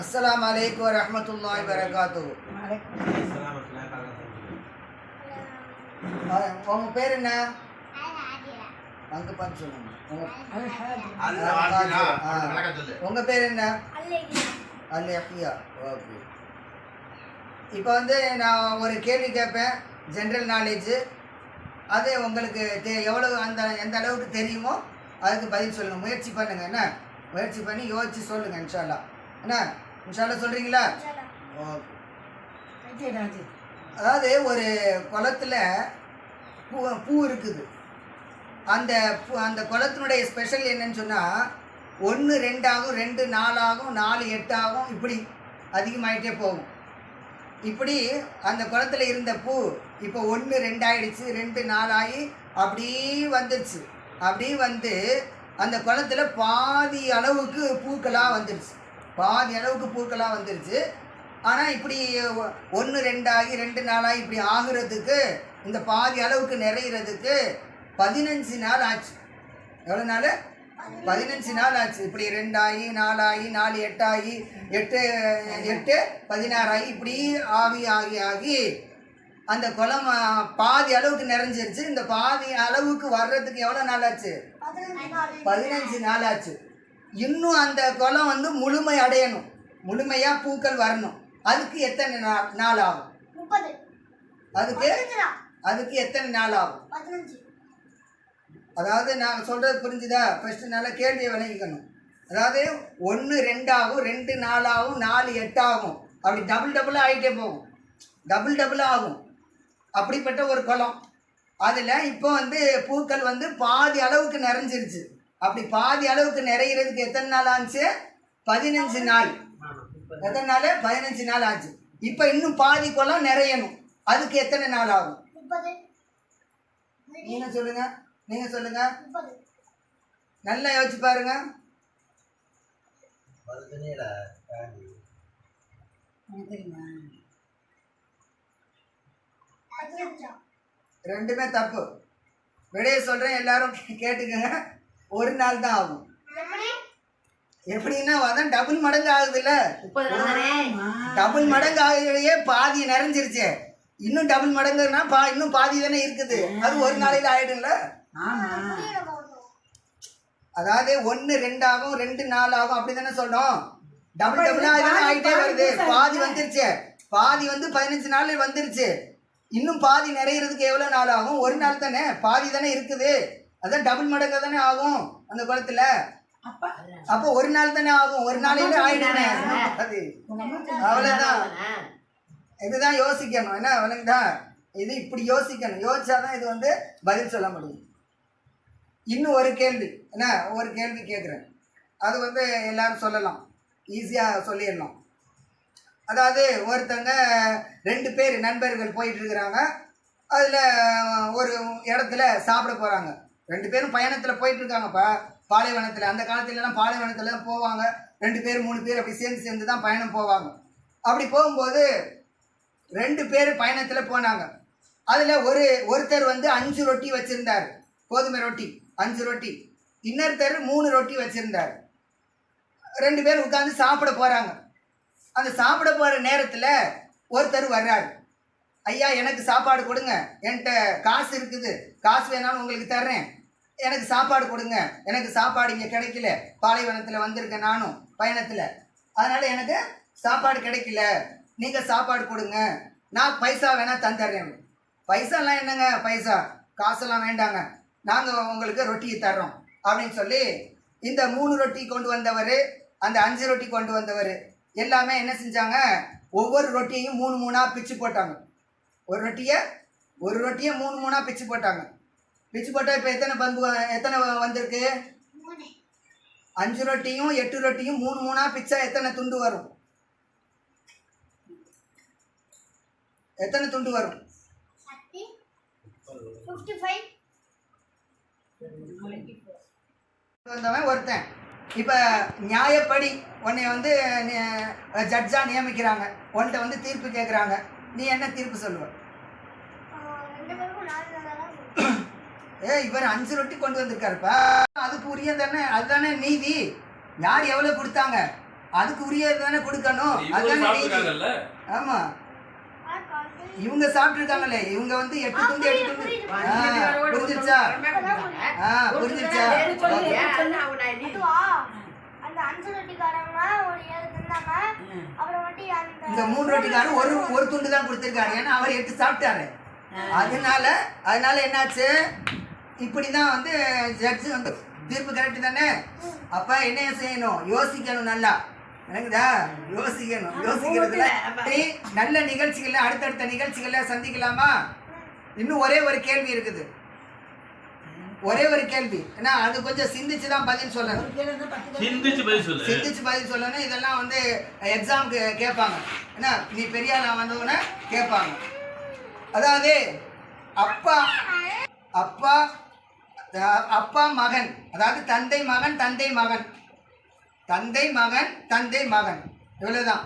அஸ்ஸலாமு அலைக்கும் வரஹ்மத்துல்லாஹி வரகாத்து உங்க பேர் என்ன அங்க பார்த்து சொல்லுங்க உங்க உங்க பேர் என்ன அல் யஹ்யா ஓகே இப்போ வந்து நான் ஒரு கேள்வி கேட்பேன் ஜென்ரல் நாலேஜு அது உங்களுக்கு தெ எவ்வளவு அந்த எந்த அளவுக்கு தெரியுமோ அதுக்கு பதில் சொல்லுங்கள் முயற்சி பண்ணுங்க என்ன முயற்சி பண்ணி யோசிச்சு சொல்லுங்கள் இன்ஷால்லா என்ன இன்ஷால்லா சொல்கிறீங்களா ஓகே அதாவது ஒரு குளத்துல பூ பூ இருக்குது. அந்த பூ அந்த குளத்தினுடைய ஸ்பெஷல் என்னன்னு சொன்னால் ஒன்று ரெண்டாகும் ரெண்டு நாலாகும் நாலு எட்டாகும் இப்படி அதிகமாயிட்டே போகும். இப்படி அந்த குளத்துல இருந்த பூ இப்போ ஒன்று ரெண்டாயிடுச்சு ரெண்டு நாலாகி அப்படியே வந்துருச்சு. அப்படியே வந்து அந்த குளத்துல பாதி அளவுக்கு பூக்களாக வந்துருச்சு. பாதி அளவுக்கு பூக்களாக வந்துருச்சு. ஆனால் இப்படி ஒன்று ரெண்டாகி ரெண்டு நாளாகி இப்படி ஆகுறதுக்கு இந்த பாதி அளவுக்கு நிறையிறதுக்கு பதினஞ்சு நாள் ஆச்சு. எவ்வளோ நாள் பதினஞ்சு நாள் ஆச்சு. இப்படி ரெண்டாகி நாலாகி நாலு எட்டாகி எட்டு எட்டு பதினாறாகி இப்படி ஆகி ஆகி ஆகி அந்த குளம் பாதி அளவுக்கு நிறைஞ்சிருச்சு. இந்த பாதி அளவுக்கு வர்றதுக்கு எவ்வளோ நாள் ஆச்சு? பதினஞ்சு நாள் ஆச்சு. இன்னும் அந்த குளம் வந்து முழுமை அடையணும். முழுமையாக பூக்கள் வரணும். அதுக்கு எத்தனை நாள் நாள் ஆகும்? முப்பது. அதுக்கு அதுக்கு எத்தனை நாள் ஆகும்? பதினஞ்சு. அதாவது நான் சொல்கிறது புரிஞ்சுதா? ஃபஸ்ட்டு நல்லா கேள்வியை விளங்கிக்கணும். அதாவது ஒன்று ரெண்டாகும் ரெண்டு நாலாகும் நாலு எட்டாகும். அப்படி டபுள் டபுளாக ஆகிட்டே போகும். டபுள் டபுளாக ஆகும். அப்படிப்பட்ட ஒரு குளம். அதில் இப்போ வந்து பூக்கள் வந்து பாதி அளவுக்கு நிறைஞ்சிருச்சு. அப்படி பாதி அளவுக்கு நிறையிறதுக்கு எத்தனை நாள் ஆச்சு? பதினஞ்சு நாள். எத்தனை நாள்? பதினஞ்சு நாள் ஆச்சு. இப்போ இன்னும் பாதி குளம் நிறையணும். அதுக்கு எத்தனை நாள் ஆகும்? நீங்கள் சொல்லுங்க. நீங்கள் சொல்லுங்க. நல்லா யோசிச்சு பாருங்க. ரெண்டுமே தப்பு. விடைய சொல்கிறேன் எல்லாரும் கேட்டுக்கங்க. ஒரு நாள் தான் ஆகும். எப்படி எப்படின்னா அதான் டபுள் மடங்கு ஆகுதுல்ல? டபுள் மடங்கு ஆகுதையே பாதி நிறைஞ்சிருச்சு. இன்னும் டபுள் மடங்குன்னா பா இன்னும் பாதி தானே இருக்குது. அது ஒரு நாளையில ஆயிடும்ல? அதாவது ஒன்று ரெண்டாகும் ரெண்டு நாலு ஆகும் அப்படி தானே சொன்னோம் டபுள் டபுளா தானே ஆகிட்டே வருது. பாதி வந்துருச்சு. பாதி வந்து பதினஞ்சு நாள் வந்துருச்சு. இன்னும் பாதி நிறையிறதுக்கு எவ்வளோ நாள் ஆகும்? ஒரு நாள் தானே. பாதி தானே இருக்குது. அதான் டபுள் மடங்கு தானே ஆகும் அந்த குளத்துல? அப்போ ஒரு நாள் தானே ஆகும். ஒரு நாளையில ஆயிடுமே அது. அவ்வளோதான் இதுதான் யோசிக்கணும். என்ன விளங்குதா? இது இப்படி யோசிக்கணும். யோசிச்சாதான் இது வந்து பதில் சொல்ல முடியும். இன்னும் ஒரு கேள்வி. என்ன ஒரு கேள்வி கேட்குறேன் அது வந்து எல்லாரும் சொல்லலாம். ஈஸியாக சொல்லிடலாம். அதாவது ஒருத்தங்க ரெண்டு பேர் நண்பர்கள் போயிட்டு இருக்கிறாங்க. அதில் ஒரு இடத்துல சாப்பிட போகிறாங்க ரெண்டு பேரும் பயணத்தில் போயிட்டு இருக்காங்கப்பா பாலைவனத்தில். அந்த காலத்துலலாம் பாலைவனத்தில் தான் போவாங்க. ரெண்டு பேர் மூணு பேர் அப்படி சேர்ந்து சேர்ந்து தான் பயணம் போவாங்க. அப்படி போகும்போது ரெண்டு பேர் பயணத்தில் போனாங்க. அதில் ஒரு ஒருத்தர் வந்து அஞ்சு ரொட்டி வச்சுருந்தார். கோதுமை ரொட்டி அஞ்சு ரொட்டி. இன்னொருத்தர் மூணு ரொட்டி வச்சுருந்தார். ரெண்டு பேர் உட்காந்து சாப்பிட போகிறாங்க அந்த சாப்பிட போகிற நேரத்தில் ஒருத்தர் வர்றாரு. ஐயா எனக்கு சாப்பாடு கொடுங்க. என்கிட்ட காசு இருக்குது. காசு வேணாலும் உங்களுக்கு தர்றேன். எனக்கு சாப்பாடு கொடுங்க. எனக்கு சாப்பாடு இங்கே கிடைக்கல. பாலைவனத்தில் வந்திருக்கேன் நானும் பயணத்தில். அதனால் எனக்கு சாப்பாடு கிடைக்கல. நீங்கள் சாப்பாடு கொடுங்க. நான் பைசா வேணால் தந்துடுறேன். பைசாலாம் என்னங்க பைசா? காசெல்லாம் வேண்டாங்க. நாங்கள் உங்களுக்கு ரொட்டியை தர்றோம். அப்படின்னு சொல்லி இந்த மூணு ரொட்டி கொண்டு வந்தவர் அந்த அஞ்சு ரொட்டி கொண்டு வந்தவர் எல்லாமே என்ன செஞ்சாங்க? ஒவ்வொரு ரொட்டியையும் மூணு மூணாக பிச்சு போட்டாங்க. ஒரு ரொட்டியை ஒரு ரொட்டியை மூணு மூணாக பிச்சு போட்டாங்க. பிச்சு போட்டால் இப்போ எத்தனை வ- எத்தனை வந்திருக்கு? அஞ்சு ரொட்டியும் எட்டு ரொட்டியும் மூணு மூணாக பிச்சா எத்தனை துண்டு வரும்? எத்தனை துண்டு வரும்? வந்தவன் ஒருத்தன். இப்போ நியாயப்படி உன்னை வந்து ஜட்ஜாக நியமிக்கிறாங்க. உன்கிட்ட வந்து தீர்ப்பு கேட்குறாங்க நீ என்ன தீர்ப்பு சொல்லுவ ரெண்டு பேருக்கும் நாலு நாளாக தான் இருக்கும். ஏ இவர் அஞ்சு ரொட்டி கொண்டு வந்திருக்காருப்பா. அதுக்கு உரிய தானே அதுதானே நீதி? யார் எவ்வளோ கொடுத்தாங்க? அதுக்கு உரியது தானே கொடுக்கணும் அதுதானே நீதி. சாப்பிட்டுருக்காங்கல்ல? ஆமா. ஆ, காட்டு. இவங்க சாப்பிட்டுருக்காங்களே இவங்க வந்து எட்டு துண்டு எட்டு துண்டு. ஆ, புரிஞ்சிருச்சா? ஆ புரிஞ்சிருச்சா? இந்த மூணு ரொட்டிக்காரன் ஒரு ஒரு துண்டு தான் கொடுத்துருக்காரு. ஏன்னா அவர் எட்டு சாப்பிட்டாரு. அதனால அதனால என்னாச்சு? இப்படிதான் வந்து ஜட்ஜு வந்து தீர்ப்பு கரெக்ட் தானே? அப்ப என்ன செய்யணும்? யோசிக்கணும் நல்லா. எனக்குதா யோசிக்கணும். யோசிக்கிறதுல நல்ல நிகழ்ச்சிகள்ல அடுத்தடுத்த நிகழ்ச்சிகள்ல சந்திக்கலாமா? இன்னும் ஒரே ஒரு கேள்வி இருக்குது. ஒரே ஒரு கேள்வி. ஏன்னா அது கொஞ்சம் சிந்திச்சு தான் பதில் சொல்லணும். சிந்திச்சு பதில் சொல்லு. சிந்திச்சு பதில் சொல்லணும். இதெல்லாம் வந்து எக்ஸாமுக்கு கேட்பாங்க. என்ன நீ பெரிய ஆளா வந்தவன கேட்பாங்க. அதாவது அப்பா அப்பா அப்பா மகன். அதாவது தந்தை மகன் தந்தை மகன். தந்தை மகன் தந்தை மகன். இவ்வளவுதான்.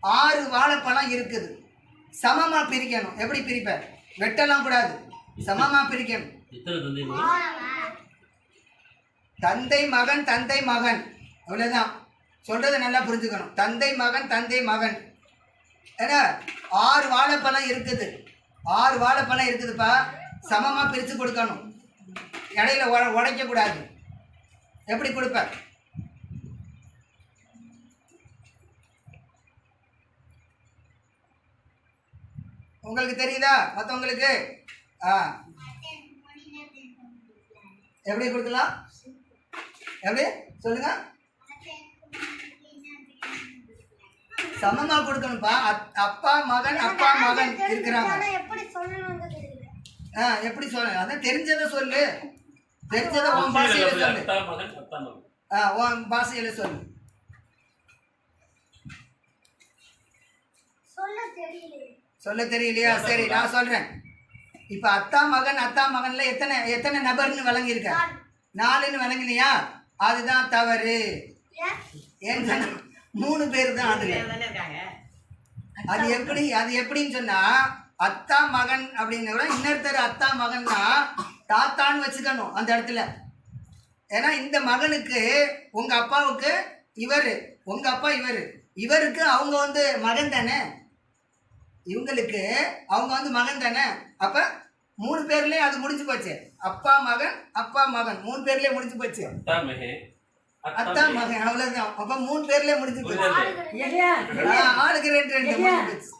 ஆறு வாழைப்பழம் இருக்குது. சமமா பிரிக்கணும். எப்படி பிரிப்ப? வெட்டலாம் கூடாது. சமமா பிரிக்கணும். தந்தை மகன்? தந்தை மகன் அவ்வளவுதான் சொல்றதை நல்லா புரிஞ்சுக்கணும். தந்தை மகன் தந்தை மகன். ஏன்னா ஆறு வாழைப்பழம் இருக்குது. ஆறு வாழைப்பழம் இருக்குதுப்பா. சமமா பிரித்து கொடுக்கணும். இடையில உட உடைக்க கூடாது. எப்படி கொடுப்ப உங்களுக்கு தெரியுதா? மற்றவங்களுக்கு ஆ. எப்படி கொடுக்கலாம்? எப்படி? சொல்லுங்க. சமமா கொடுக்கணும்ப்பா. அப்- அப்பா மகன் அப்பா மகன் இருக்கிறாங்க. எப்படி சொல்லணும்னு தெரியல. ஆ எப்படி சொல்ல அதான் தெரிஞ்சதை சொல்லு. தெரிஞ்சதை உன் பாஷையில? சொல்லு. மகன் மகன். ஆ உன் பாஷையில சொல்லு. சொல்ல தெரியல சொல்ல தெரியலையா? சரி நான் சொல்றேன். இப்ப அத்தா மகன் அத்தா மகன்ல எத்தனை எத்தனை நபர்னு விளங்கியிருக்க நாலுன்னு விளங்கலையா அதுதான் தவறு. ஏன்? ஏன்னு மூணு பேர் தான் அதுல அது எப்படி அது எப்படின்னு சொன்னா அத்தா மகன் அப்படிங்கிற விட இன்னொருத்தர் அத்தா மகன்னா தாத்தான்னு வச்சுக்கணும் அந்த இடத்துல. ஏன்னா இந்த மகனுக்கு உங்க அப்பாவுக்கு இவர். உங்க அப்பா இவர். இவருக்கு அவங்க வந்து மகன் தானே? இவங்களுக்கு அவங்க வந்து மகன் தானே? அப்ப மூணு பேர்லயே அது முடிஞ்சு போச்சு. அப்பா மகன் அப்பா மகன். மூணு பேர்லயே முடிஞ்சு போச்சு. அத்தா மகன் அத்தா மகன் அவ்வளவுதான். அப்ப மூணு பேர்லயே முடிஞ்சு போச்சு. ஆளுக்கு ரெண்டு. ரெண்டு முடிஞ்சு போச்சு.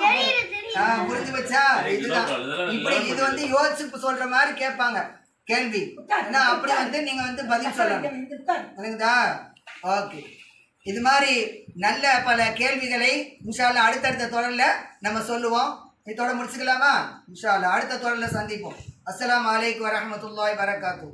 தெரியுது ஆ, புரிஞ்சு போச்சா? இதுதான். இப்படி இது வந்து யோசிச்சு சொல்ற மாதிரி கேட்பாங்க. கேள்வி. ஏன்னா அப்படி வந்து நீங்க வந்து பதில் சொல்லணும். புரியுதா ஓகே. இது மாதிரி நல்ல பல கேள்விகளை இன்ஷால்லா அடுத்தடுத்த தொடர்ல நம்ம சொல்லுவோம். இதோட முடிச்சுக்கலாமா? இன்ஷால்லா அடுத்த தொடர்ல சந்திப்போம். அஸ்ஸலாமு அலைக்கும் வரஹ்மத்துல்லாஹி வரகாத்து